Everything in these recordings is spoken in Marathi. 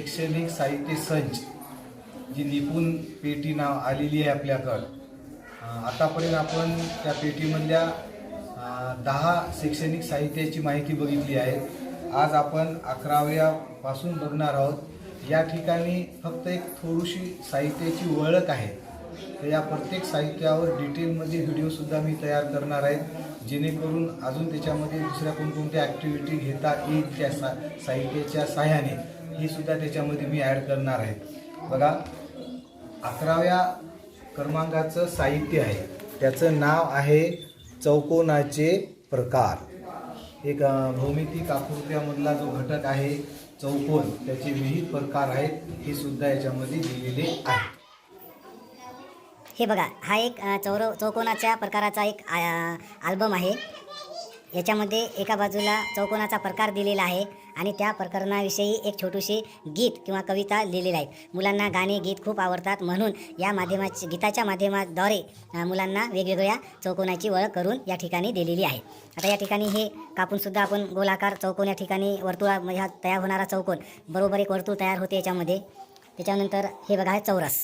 शैक्षणिक साहित्य संच जी निपुण पेटी नाव आलेली आहे आपल्याकडं. आतापर्यंत आपण त्या पेटीमधल्या दहा शैक्षणिक साहित्याची माहिती बघितली आहे. आज आपण अकराव्यापासून बघणार आहोत. या ठिकाणी फक्त एक थोडीशी साहित्याची ओळख आहे. तर या प्रत्येक साहित्यावर डिटेलमध्ये व्हिडिओसुद्धा मी तयार करणार आहे. जेणेकरून अजून त्याच्यामध्ये दुसऱ्या कोणकोणत्या ॲक्टिव्हिटी घेता येईल त्या सा साहित्याच्या साह्याने ही सुद्धा त्याच्यामध्ये मी ॲड करणार आहे. बघा अकराव्या क्रमांकाचं साहित्य आहे. त्याचं नाव आहे चौकोनाचे प्रकार. एक भौमितिक आकृत्यामधला जो घटक आहे चौकोन त्याचे विविध प्रकार आहेत हे सुद्धा याच्यामध्ये दिलेले आहे. हे बघा हा एक चौर चौकोनाच्या प्रकाराचा एक आल्बम अल्बम आहे. याच्यामध्ये एका बाजूला चौकोनाचा प्रकार दिलेला आहे. आणि त्या प्रकरणाविषयी एक छोटीशी गीत किंवा कविता लिहिलेली आहे. मुलांना गाणे गीत खूप आवडतात म्हणून या माध्यमाची गीताच्या माध्यमाद्वारे मुलांना वेगवेगळ्या चौकोनाची ओळख करून या ठिकाणी दिलेली आहे. आता या ठिकाणी हे कापूनसुद्धा आपण गोलाकार चौकोन या ठिकाणी वर्तुळा म्हणजे ह्या तयार होणारा चौकोन बरोबर एक वर्तुळ तयार होते याच्यामध्ये. त्याच्यानंतर हे बघा आहे चौरस.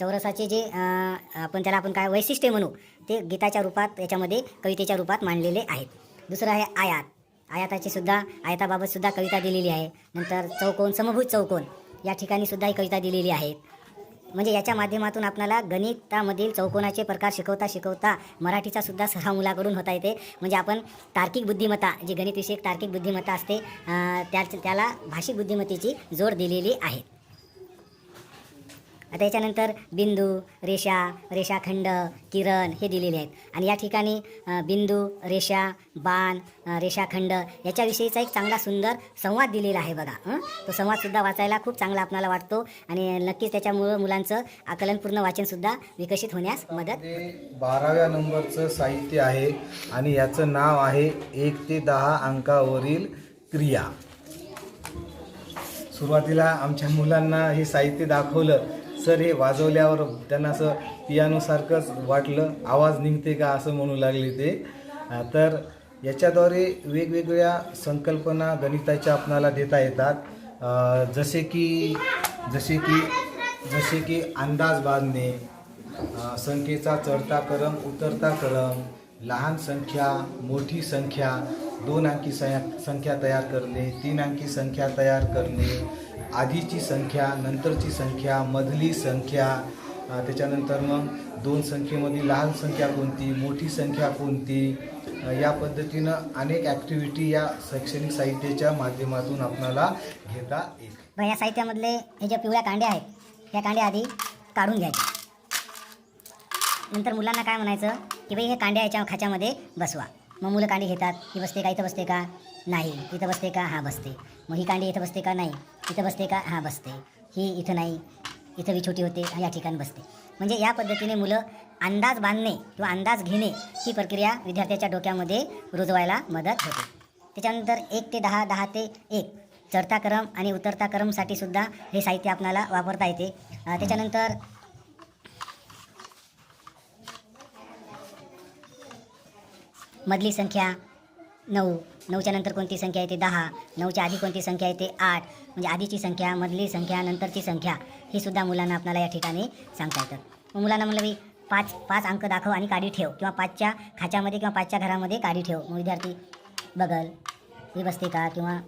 चौरसाचे जे आपण त्याला आपण काय वैशिष्ट्य म्हणू ते गीताच्या रूपात याच्यामध्ये कवितेच्या रूपात मांडलेले आहेत. दुसरं आहे आयात. आयाताची सुद्धा आयताबाबत सुद्धा कविता दिलेली आहे. नंतर चौकोन समभूत चौकोन या ठिकाणी सुद्धा ही कविता दिलेली आहे म्हणजे याच्या माध्यमातून आपल्याला गणितामधील चौकोनाचे प्रकार शिकवता शिकवता मराठीचा सुद्धा सराव मुलाकडून होता येते. म्हणजे आपण तार्किक बुद्धिमत्ता जी गणितविषयक तार्किक बुद्धिमत्ता असते त्या त्याला भाषिक बुद्धिमत्तेची जोड दिलेली आहे. आता याच्यानंतर बिंदू रेषा रेषाखंड किरण हे दिलेले आहेत. आणि या ठिकाणी बिंदू रेषा बाण रेषाखंड याच्याविषयीचा एक चांगला सुंदर संवाद दिलेला आहे बघा तो संवादसुद्धा वाचायला खूप चांगला आपणाला वाटतो आणि नक्कीच त्याच्यामुळं मुलांचं आकलनपूर्ण वाचनसुद्धा विकसित होण्यास मदत बाराव्या नंबरचं साहित्य आहे आणि याचं नाव आहे एक ते दहा अंकावरील क्रिया. सुरुवातीला आमच्या मुलांना हे साहित्य दाखवलं सर हे वाजवल्यावर त्यांना असं पियानोसारखंच वाटलं. आवाज निघते का असं म्हणू लागले ते. तर याच्याद्वारे वेगवेगळ्या संकल्पना गणिताच्या आपणाला देता येतात. जसे की जसे की जसे की अंदाज बांधणे संख्येचा चढता क्रम उतरता क्रम लहान संख्या मोठी संख्या दोन अंकी संख्या तयार करणे तीन अंकी संख्या तयार करणे आधीची संख्या नंतरची संख्या मधली संख्या त्याच्यानंतर मग दोन संख्येमधली लहान संख्या कोणती मोठी संख्या कोणती या पद्धतीनं अनेक ॲक्टिव्हिटी या शैक्षणिक साहित्याच्या माध्यमातून आपणाला घेता येईल. या साहित्यामधले हे ज्या पिवळ्या कांड्या आहेत या कांड्या आधी काढून घ्यायच्या. नंतर मुलांना काय म्हणायचं? की बाई हे कांड्या याच्या खाच्यामध्ये बसवा. मग मुलं कांडी घेतात. ही बसते का इथं बसते का? नाही. इथं बसते का? हां बसते. मग ही कांडी इथं बसते का? नाही. इथं बसते का? हां बसते. ही इथं नाही. इथं बी छोटी होते. या ठिकाणी बसते. म्हणजे या पद्धतीने मुलं अंदाज बांधणे किंवा अंदाज घेणे ही प्रक्रिया विद्यार्थ्याच्या डोक्यामध्ये रुजवायला मदत होते. त्याच्यानंतर एक ते दहा दहा ते एक चढता क्रम आणि उतरता क्रमसाठी सुद्धा हे साहित्य आपणाला वापरता येते. त्याच्यानंतर मधली संख्या नऊ. नऊच्या नंतर कोणती संख्या येते? दहा. नऊच्या आधी कोणती संख्या येते? आठ. म्हणजे आधीची संख्या मधली संख्या नंतरची संख्या ही सुद्धा मुलांना आपल्याला या ठिकाणी सांगता येतं. मग मुलांना म्हणलं मी पाच पाच अंक दाखव आणि काडी ठेव. किंवा पाचच्या खाच्यामध्ये किंवा पाचच्या घरामध्ये काडी ठेव. मग विद्यार्थी बगल ही बसते का? किंवा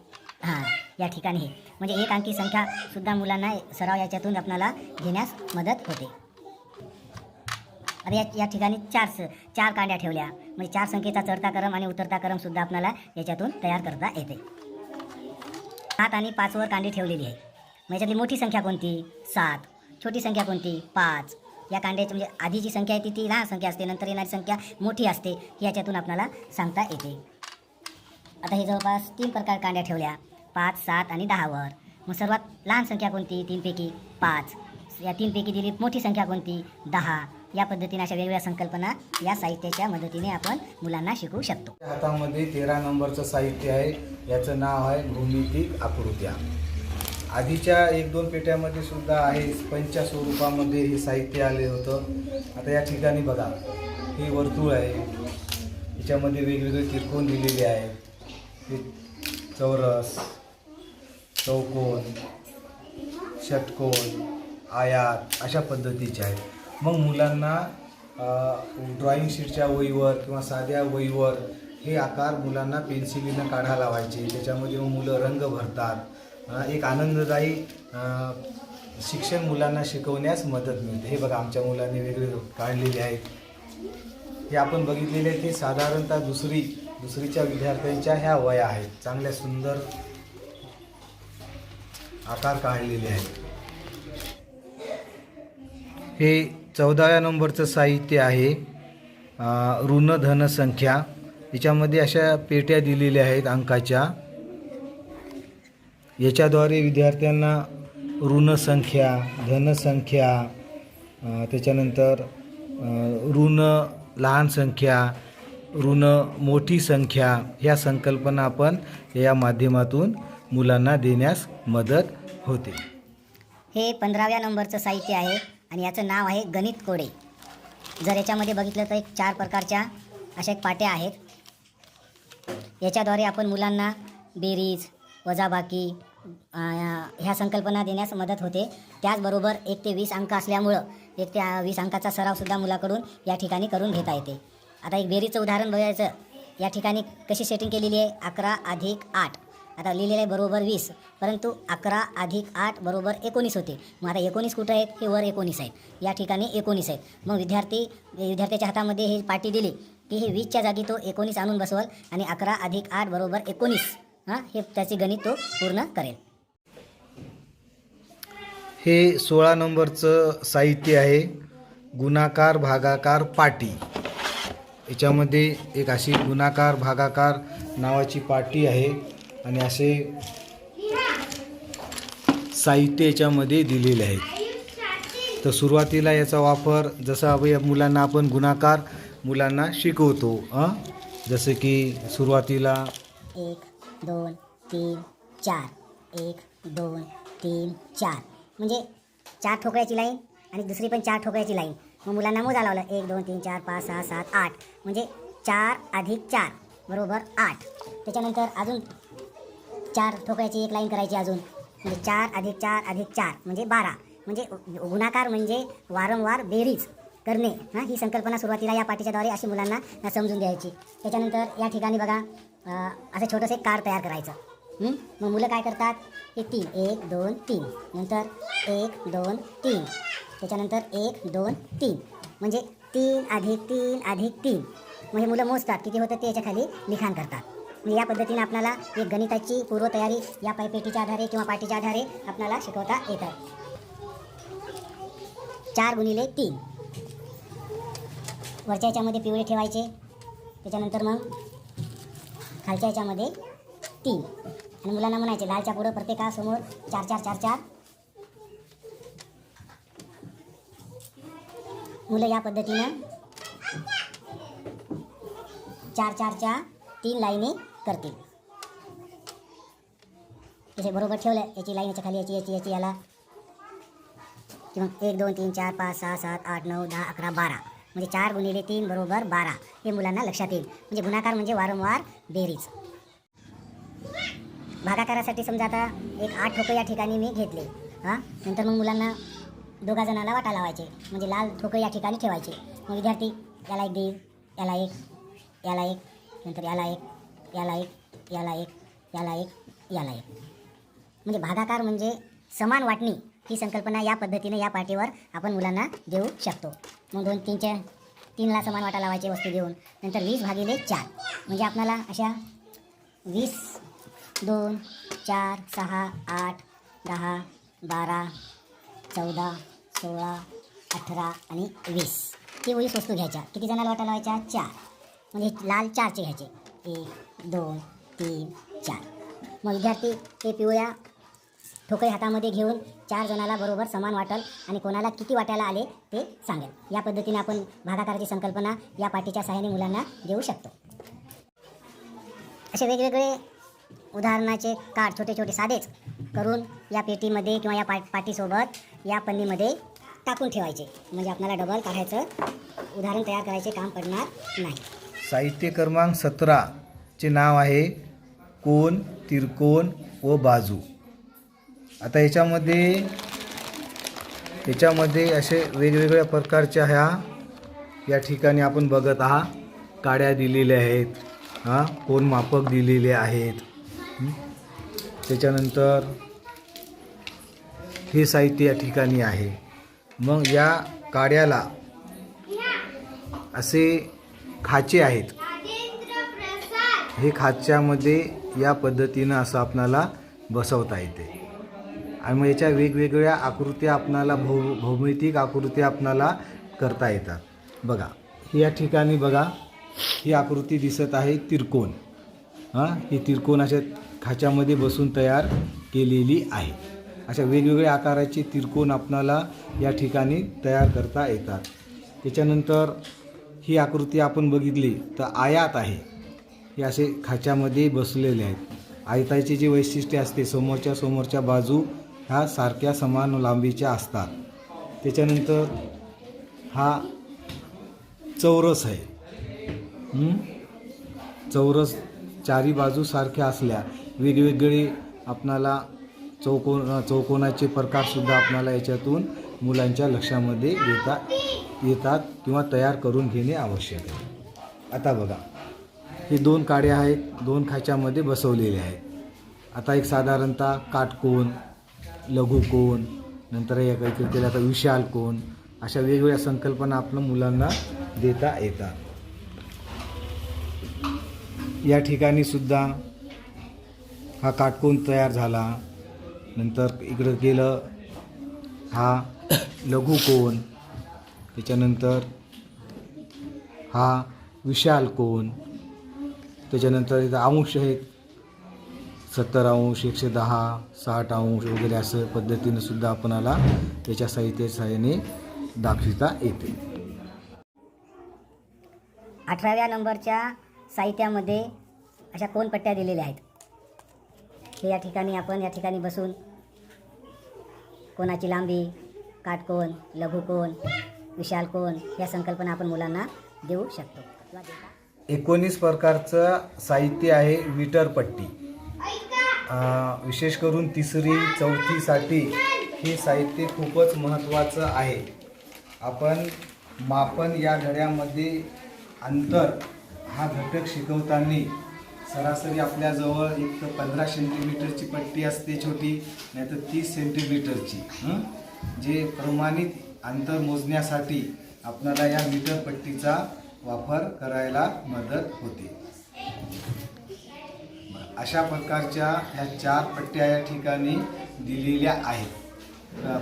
हां या ठिकाणी हे. म्हणजे एक अंकी संख्या सुद्धा मुलांना सराव याच्यातून आपल्याला घेण्यास मदत होते. आता या या ठिकाणी चार स चार कांड्या ठेवल्या. म्हणजे चार संख्येचा चढता क्रम आणि उतरता क्रम सुद्धा आपल्याला याच्यातून तयार करता येते. सात आणि पाचवर कांडी ठेवलेली आहे. मग याच्यातली मोठी संख्या कोणती? सात. छोटी संख्या कोणती? पाच. या कांड्याची म्हणजे आधीची संख्या आहे ती ती लहान संख्या असते नंतर येणारी संख्या मोठी असते ही याच्यातून आपल्याला सांगता येते. आता हे जवळपास तीन प्रकार कांड्या ठेवल्या. पाच सात आणि दहावर मग सर्वात लहान संख्या कोणती? तीनपैकी पाच. या तीनपैकी दिली मोठी संख्या कोणती? दहा. या पद्धतीने अशा वेगवेगळ्या संकल्पना या साहित्याच्या मदतीने आपण मुलांना शिकवू शकतो. हातामध्ये तेरा नंबरचं साहित्य आहे. याचं नाव आहे भूमितिक आकृत्या. आधीच्या एक दोन पेट्यामध्ये सुद्धा आहे. पंच्या स्वरूपामध्ये हे साहित्य आले होतं. आता या ठिकाणी बघा. हे वर्तुळ आहे. याच्यामध्ये वेगवेगळे त्रिकोण दिलेले आहेत. हे चौरस चौकोन षटकोन आयात अशा पद्धतीचे आहेत. मग मुलांना ड्रॉइंग शीटच्या वहीवर किंवा साध्या वहीवर हे आकार मुलांना पेन्सिलीनं काढा लावायचे. त्याच्यामध्ये मग मुलं रंग भरतात. एक आनंददायी शिक्षण मुलांना शिकवण्यास मदत मिळते. हे बघा आमच्या मुलांनी वेगळे काढलेले आहेत. हे आपण बघितलेले की साधारणतः दुसरी दुसरीच्या विद्यार्थ्यांच्या ह्या वया आहेत. चांगल्या सुंदर आकार काढलेले आहेत. हे चौदाव्या नंबरचं साहित्य आहे ऋण धनसंख्या याच्यामध्ये अशा पेट्या दिलेल्या आहेत अंकाच्या. याच्याद्वारे विद्यार्थ्यांना ऋणसंख्या धनसंख्या त्याच्यानंतर ऋण लहान संख्या ऋण मोठी संख्या ह्या संकल्पना आपण या माध्यमातून मुलांना देण्यास मदत होते. हे पंधराव्या नंबरचं साहित्य आहे. आणि याचं नाव आहे गणित कोडे. जर याच्यामध्ये बघितलं तर एक चार प्रकारच्या अशा एक पाट्या आहेत. याच्याद्वारे आपण मुलांना बेरीज वजाबाकी ह्या संकल्पना देण्यास मदत होते. त्याचबरोबर एक ते वीस अंक असल्यामुळं एक ते वीस अंकाचा सरावसुद्धा मुलाकडून या ठिकाणी करून घेता येते. आता एक बेरीजचं उदाहरण बघायचं. या ठिकाणी कशी सेटिंग केलेली आहे? अकरा अधिक आठ. आता लिहिलेलं आहे बरोबर वीस परंतु अकरा अधिक आठ बरोबर एकोणीस होते. मग आता एकोणीस कुठं आहेत? हे वर एकोणीस आहेत. या ठिकाणी एकोणीस आहेत. मग विद्यार्थी विद्यार्थ्याच्या हातामध्ये हे पाटी दिली की हे वीसच्या जागी तो एकोणीस आणून बसवल आणि अकरा अधिक आठ बरोबर एकोणीस. हां हे त्याचे गणित तो पूर्ण करेल. हे सोळा नंबरचं साहित्य आहे. गुणाकार भागाकार पाटी. याच्यामध्ये एक अशी गुणाकार भागाकार नावाची पाटी आहे. आणि असे साहित्य याच्यामध्ये दिलेले आहेत. तर सुरुवातीला याचा वापर जसा आपण मुलांना आपण गुणाकार मुलांना शिकवतो हां जसं की सुरुवातीला एक दोन तीन चार. एक दोन तीन चार. म्हणजे चार ठोकळ्याची लाईन आणि दुसरी पण चार ठोकळ्याची लाईन. मग मुलांना मोजा लावलं. एक दोन तीन चार पाच सहा सात आठ. म्हणजे चार अधिक चार बरोबर आठ. त्याच्यानंतर अजून चार ठोकायची एक लाईन करायची अजून. म्हणजे चार अधिक चार अधिक चार म्हणजे बारा. म्हणजे गुणाकार म्हणजे वारंवार बेरीज करणे हां ही संकल्पना सुरुवातीला या पाठीच्याद्वारे अशी मुलांना समजून द्यायची त्याच्यानंतर या ठिकाणी बघा असं छोटंसं एक कार तयार करायचं. मग मुलं काय करतात? हे तीन एक दोन तीन. नंतर एक दोन तीन. त्याच्यानंतर एक दोन तीन. म्हणजे तीन अधिक तीन अधिक तीन. म्हणजे मुलं मोजतात किती होतं? ते याच्या खाली लिखाण करतात. म्हणजे या पद्धतीने आपल्याला एक गणिताची पूर्वतयारी या पायपेटीच्या आधारे किंवा पाटीच्या आधारे आपल्याला शिकवता येत आहे. चार गुणिले तीन. वरच्या याच्यामध्ये पिवळे ठेवायचे. त्याच्यानंतर मग खालच्या याच्यामध्ये तीन. आणि मुलांना म्हणायचे लालच्या पुढं प्रत्येकासमोर चार चार चार चार. मुलं या पद्धतीनं चार चारच्या तीन लाईनी करतील. इथे बरोबर ठेवलं याची लाईन याच्या खाली याची याची याची याला. किंवा एक दोन तीन चार पाच सहा सात आठ नऊ दहा अकरा बारा. म्हणजे चार गुणिले तीन बरोबर बारा. हे मुलांना लक्षात येईल. म्हणजे गुणाकार म्हणजे वारंवार बेरीज. भागाकारासाठी समजा आता एक आठ ठोकं या ठिकाणी मी घेतले. हां? नंतर मग मुलांना दोघा जणाला वाटा लावायचे. म्हणजे लाल ठोकं या ठिकाणी ठेवायचे. मग विद्यार्थी याला एक देईल याला एक याला एक नंतर याला एक. याला एक याला एक याला एक याला एक. म्हणजे भागाकार म्हणजे समान वाटणी ही संकल्पना या पद्धतीने या पार्टीवर आपण मुलांना देऊ शकतो. मग दोन तीनच्या तीनला समान वाटा लावायची वस्तू देऊन नंतर वीस भागिले चार. म्हणजे आपल्याला अशा वीस दोन चार सहा आठ दहा बारा चौदा सोळा अठरा आणि वीस. ही वीस वस्तू घ्यायच्या. किती जणाला वाटा लावायच्या? चार. म्हणजे लाल चारचे घ्यायचे. एक दोन तीन चार. मग विद्यार्थी ते पिवळ्या ठोकळे हातामध्ये घेऊन चार जणाला बरोबर समान वाटल आणि कोणाला किती वाटायला आले ते सांगेल. या पद्धतीने आपण भागाकाराची संकल्पना या पाठीच्या सहाय्याने मुलांना देऊ शकतो. असे वेगवेगळे उदाहरणाचे कार्ड छोटे छोटे साधेच करून या पेटीमध्ये किंवा या पा पाटीसोबत या पन्नीमध्ये टाकून ठेवायचे. म्हणजे आपल्याला डबल काढायचं उदाहरण तयार करायचे काम पडणार नाही. साहित्य क्रमांक सतराचे नाव आहे कोण तिरकोण व बाजू. आता याच्यामध्ये याच्यामध्ये असे वेगवेगळ्या प्रकारच्या ह्या या ठिकाणी आपण बघत आहात. काड्या दिलेल्या आहेत हां कोण मापक दिलेले आहेत. त्याच्यानंतर हे साहित्य या ठिकाणी आहे. मग या काड्याला असे खाचे आहेत. हे खाच्यामध्ये या पद्धतीनं असं आपणाला बसवता येते. आणि मग याच्या वेगवेगळ्या आकृत्या आपणाला भौ भौमितिक आकृत्या आपणाला करता येतात. बघा या ठिकाणी बघा ही आकृती दिसत आहे तिरकोण. हां ही तिरकोण अशा खाच्यामध्ये बसून तयार केलेली आहे. अशा वेगवेगळ्या आकाराचे तिरकोण आपणाला या ठिकाणी तयार करता येतात. त्याच्यानंतर ही आकृती आपण बघितली तर आयात आहे. हे असे खाच्यामध्ये बसलेले आहेत. आयताचे जे वैशिष्ट्य असते समोरच्या समोरच्या बाजू ह्या सारख्या समान लांबीच्या असतात. त्याच्यानंतर हा चौरस आहे. चौरस चारी बाजू सारख्या असल्या वेगवेगळे आपणाला चौकोन चौकोनाचे प्रकारसुद्धा आपणाला याच्यातून मुलांच्या लक्षामध्ये येता येतात किंवा तयार करून घेणे आवश्यक आहे. आता बघा हे दोन काड्या आहेत दोन खाच्यामध्ये बसवलेले आहेत. आता एक साधारणतः काटकोन लघुकोन नंतर एक काही केलं आता विशाल कोण अशा वेगवेगळ्या संकल्पना आपल्या मुलांना देता येतात. या ठिकाणी सुद्धा हा काटकोन तयार झाला. नंतर इकडं गेलं हा लघुकोन त्याच्यानंतर हा विशाल कोण? त्याच्यानंतर इथं अंश आहेत. सत्तर अंश एकशे दहा साठ अंश वगैरे असं पद्धतीनं सुद्धा आपणाला त्याच्या साहित्य सहाय्याने दाखविता येते. अठराव्या नंबरच्या साहित्यामध्ये अशा कोण पट्ट्या दिलेल्या आहेत? हे या ठिकाणी आपण या ठिकाणी बसून कोणाची लांबी काटकोण लघुकोण विशाल कोण या संकल्पना आपण मुलांना देऊ शकतो. एकोणीस प्रकारचं साहित्य आहे मीटर पट्टी. विशेष करून तिसरी चौथीसाठी हे साहित्य खूपच महत्त्वाचं आहे. आपण मापन या धड्यामध्ये अंतर हा घटक शिकवताना सरासरी आपल्याजवळ एक तर पंधरा सेंटीमीटरची पट्टी असते छोटी नाही तर तीस सेंटीमीटरची जे प्रमाणित अंतर मोजण्यासाठी आपणाला या मीटर पट्टीचा वापर करायला मदत होते. अशा प्रकारच्या ह्या चार पट्ट्या या ठिकाणी दिलेल्या आहेत.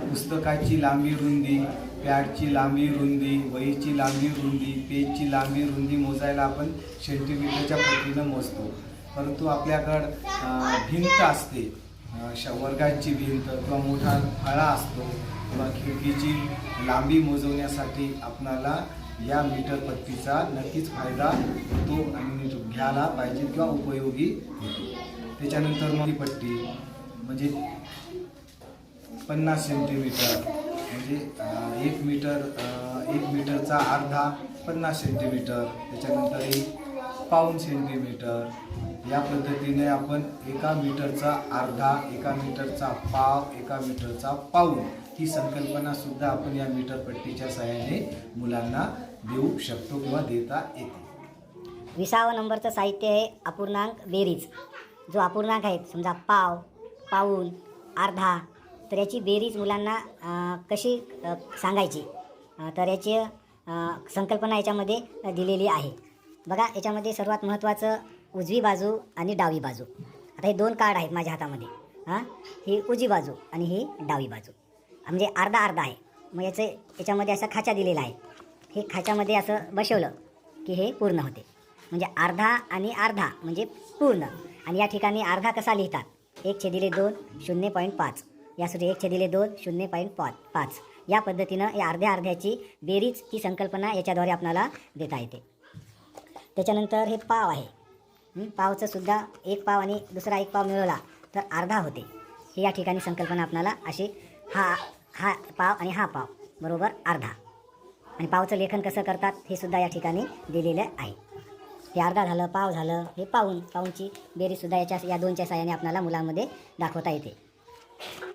पुस्तकाची लांबी रुंदी पॅडची लांबी रुंदी वहीची लांबी रुंदी पेजची लांबी रुंदी मोजायला आपण सेंटीमीटरच्या पट्टीनं मोजतो. परंतु आपल्याकडं भिंत असते. श वर्गाची भिंत किंवा मोठा फळा असतो. किंवा खिडकीची लांबी मोजवण्यासाठी आपणाला या मीटर पट्टीचा नक्कीच फायदा होतो आणि घ्यायला पाहिजे किंवा उपयोगी होतो. त्याच्यानंतर मग पट्टी म्हणजे पन्नास सेंटीमीटर म्हणजे एक मीटर एक मीटरचा अर्धा पन्नास सेंटीमीटर त्याच्यानंतर एक पाऊन सेंटीमीटर या पद्धतीने आपण एका मीटरचा अर्धा एका मीटरचा पाव एका मीटरचा पाऊन ही संकल्पना सुद्धा आपण या मीटर पट्टीच्या सहाय्याने मुलांना देऊ शकतो किंवा देता येते. विसावं नंबरचं साहित्य आहे अपूर्णांक बेरीज. जो अपूर्णांक आहे समजा पाव पाऊन अर्धा तर याची बेरीज मुलांना कशी सांगायची? तर याची संकल्पना याच्यामध्ये दिलेली आहे. बघा याच्यामध्ये सर्वात महत्त्वाचं उजवी बाजू आणि डावी बाजू. आता हे दोन कार्ड आहेत माझ्या हातामध्ये. हां? ही उजवी बाजू आणि ही डावी बाजू. म्हणजे अर्धा अर्धा आहे. मग याचं याच्यामध्ये असा खाचा दिलेला आहे. हे खाच्यामध्ये असं बसवलं की हे पूर्ण होते. म्हणजे अर्धा आणि अर्धा म्हणजे पूर्ण. आणि या ठिकाणी अर्धा कसा लिहितात? एक छेदिले दोन शून्य पॉईंट पाच. यासाठी एक छेदिले दोन शून्य पॉईंट पाच पाच. या पद्धतीनं या अर्ध्या अर्ध्याची बेरीज ही संकल्पना याच्याद्वारे आपणाला देता येते. त्याच्यानंतर हे पाव आहे. पावचं सुद्धा एक पाव आणि दुसरा एक पाव मिळवला तर अर्धा होते. ही या ठिकाणी संकल्पना आपणाला अशी हा हा पाव आणि हा पाव बरोबर? अर्धा. आणि पावचं लेखन कसं करतात हे सुद्धा या ठिकाणी दिलेलं आहे. हे अर्धा झालं पाव झालं हे पाऊन पाऊनची बेरीसुद्धा याच्या या दोनच्या साह्याने आपल्याला मुलांमध्ये दाखवता येते.